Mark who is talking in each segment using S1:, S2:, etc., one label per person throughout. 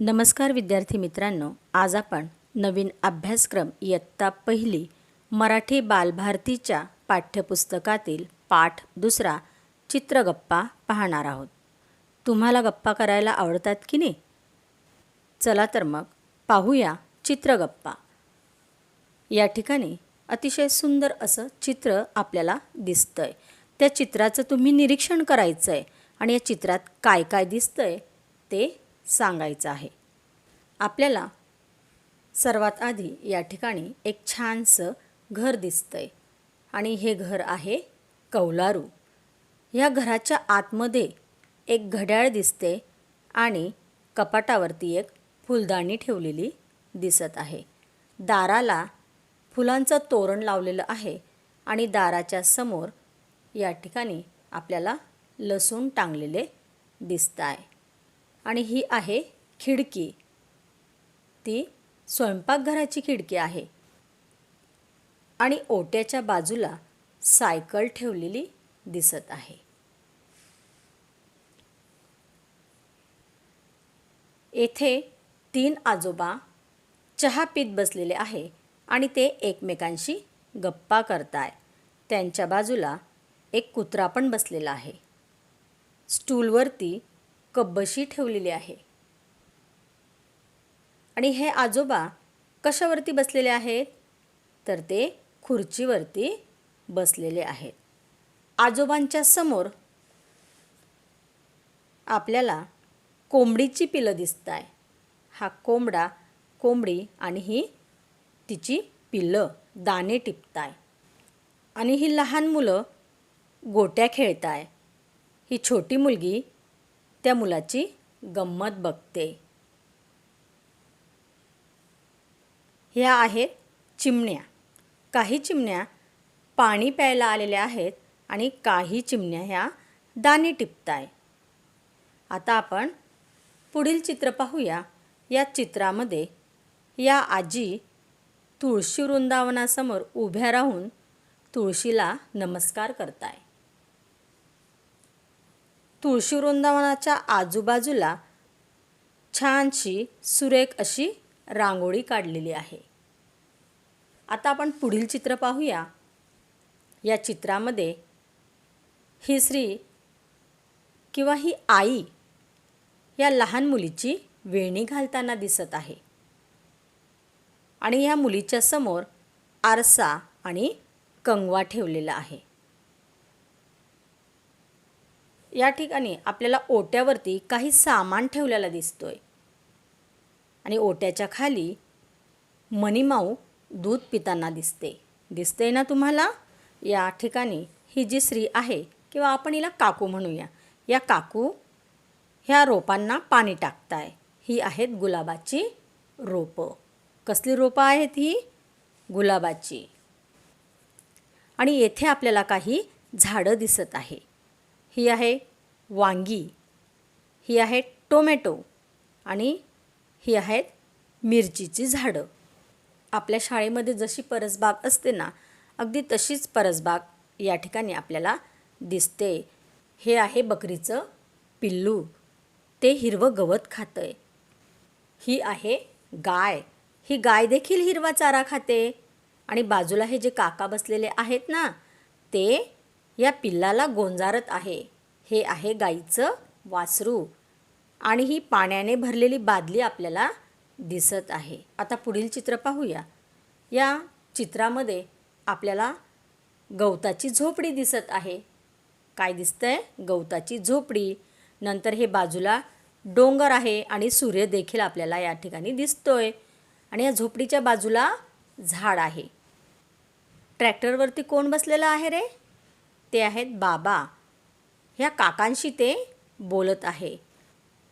S1: नमस्कार विद्यार्थी मित्रांनो आज आपण नवीन अभ्यासक्रम इयत्ता पहिली मराठी बालभारतीच्या पाठ्यपुस्तकातील पाठ दुसरा चित्रगप्पा पाहणार आहोत. तुम्हाला गप्पा करायला आवडतात की नाही? चला तर मग पाहूया चित्रगप्पा. या ठिकाणी अतिशय सुंदर असं चित्र आपल्याला दिसतंय. त्या चित्राचं तुम्ही निरीक्षण करायचं आहे आणि या चित्रात काय काय दिसतंय ते सांगायचं आहे. आपल्याला सर्वात आधी या ठिकाणी एक छानसं घर दिसतंय. आणि हे घर आहे कौलारू. या घराच्या आतमध्ये एक घड्याळ दिसते आणि कपाटावरती एक फुलदाणी ठेवलेली दिसत आहे. दाराला फुलांचं तोरण लावलेलं आहे आणि दाराच्या समोर या ठिकाणी आपल्याला लसूण टांगलेले दिसत आहे आणि ही आहे खिडकी. ती स्वयंपाकघराची खिडकी आहे. आणि ओट्याच्या बाजूला सायकल ठेवलेली दिसत आहे. येथे तीन आजोबा चहा पीत बसलेले आहे आणि ते एकमेकांशी गप्पा करताय. त्यांच्या बाजूला एक कुत्रा पण बसलेला आहे. स्टूलवरती कब्बशी ठेवलेली आहे. आणि हे आजोबा कशावरती बसलेले आहेत? तर ते खुर्चीवरती बसलेले आहेत. आजोबांच्या समोर आपल्याला कोंबडीची पिलं दिसत आहे हा कोंबडा कोंबडी आणि ही तिची पिल्लं दाणे टिपताय. आणि ही लहान मुलं गोट्या खेळताय. ही छोटी मुलगी त्या मुलाची गंमत बघते. ह्या आहेत चिमण्या. काही चिमण्या पाणी प्यायला आलेल्या आहेत आणि काही चिमण्या ह्या दाणे टिपताय. आता आपण पुढील चित्र पाहूया. या चित्रामध्ये या आजी तुळशी वृंदावनासमोर उभ्या राहून तुळशीला नमस्कार करताय. तुळशी वृंदावनाच्या आजूबाजूला छानशी सुरेख अशी रांगोळी काढलेली आहे. आता आपण पुढील चित्र पाहूया. या चित्रामध्ये ही श्री किंवा ही आई या लहान मुलीची वेणी घालताना दिसत आहे. आणि या मुलीच्या समोर आरसा आणि कंगवा ठेवलेला आहे. या ठिकाणी आपल्याला ओट्यावरती काही सामान ठेवलेला दिसतोय. आणि ओट्याच्या खाली मनीमाऊ दूध पिताना दिसते. दिसते ना तुम्हाला? या ठिकाणी ही जी स्त्री आहे किंवा आपण हिला काकू म्हणूया. या काकू ह्या रोपांना पाणी टाकताय. ही आहेत गुलाबाची रोपं. कसली रोपं आहेत ही? गुलाबाची. आणि येथे आपल्याला काही झाडं दिसत आहे. ही आहे वांगी ही आहे टोमॅटो आणि ही आहेत मिरचीची झाडं. आपल्या शाळेमध्ये जशी परसबाग असते ना अगदी तशीच परसबाग या ठिकाणी आपल्याला दिसते. हे आहे बकरीचं पिल्लू. ते हिरवं गवत खातं आहे ही आहे गाय. ही गाय देखील हिरवा चारा खाते. आणि बाजूला हे जे काका बसलेले आहेत ना ते या पिल्लाला गोंजारत आहे. हे आहे गाईचं वासरू. आणि ही पाण्याने भरलेली बादली आपल्याला दिसत आहे. आता पुढील चित्र पाहूया. या चित्रामध्ये आपल्याला गवताची झोपडी दिसत आहे. काय दिसतंय? गवताची झोपडी. नंतर हे बाजूला डोंगर आहे आणि सूर्य देखील आपल्याला या ठिकाणी दिसतोय. आणि या झोपडीच्या बाजूला झाड आहे. ट्रॅक्टरवरती कोण बसलेलं आहे रे? ते आहेत बाबा. ह्या काकांशी ते बोलत आहे.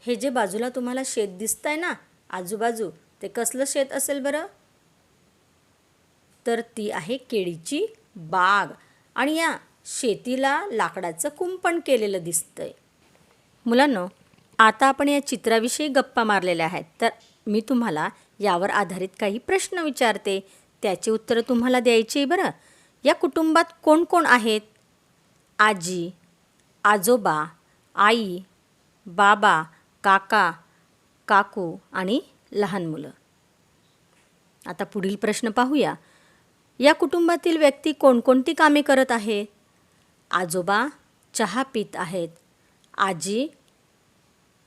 S1: हे जे बाजूला तुम्हाला शेत दिसतंय ना आजूबाजू ते कसलं शेत असेल बरं? तर ती आहे केळीची बाग. आणि या शेतीला लाकडाचं कुंपण केलेलं दिसतंय. मुलांनो आता आपण या चित्राविषयी गप्पा मारलेल्या आहेत. तर मी तुम्हाला यावर आधारित काही प्रश्न विचारते. त्याची उत्तरं तुम्हाला द्यायची आहे बरं. या कुटुंबात कोण कोण आहेत? आजी आजोबा आई बाबा काका काकू आणि लहान मुलं. आता पुढील प्रश्न पाहूया. या कुटुंबातील व्यक्ती कोणकोणती कामे करत आहे? आजोबा चहा पित आहेत. आजी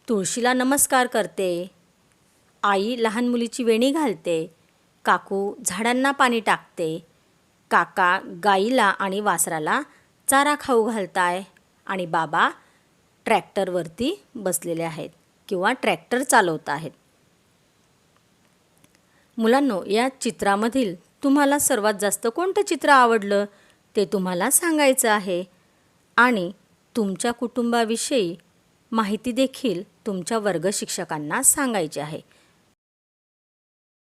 S1: तुळशीला नमस्कार करते. आई लहान मुलीची वेणी घालते. काकू झाडांना पाणी टाकते. काका गाईला आणि वासराला चारा खाऊ घालताय आणि बाबा ट्रॅक्टरवरती बसलेले आहेत किंवा ट्रॅक्टर चालवत आहेत. मुलांनो या चित्रामधील तुम्हाला सर्वात जास्त कोणतं चित्र आवडलं ते तुम्हाला सांगायचं आहे आणि तुमच्या कुटुंबाविषयी माहिती देखील तुमच्या वर्गशिक्षकांना सांगायची आहे.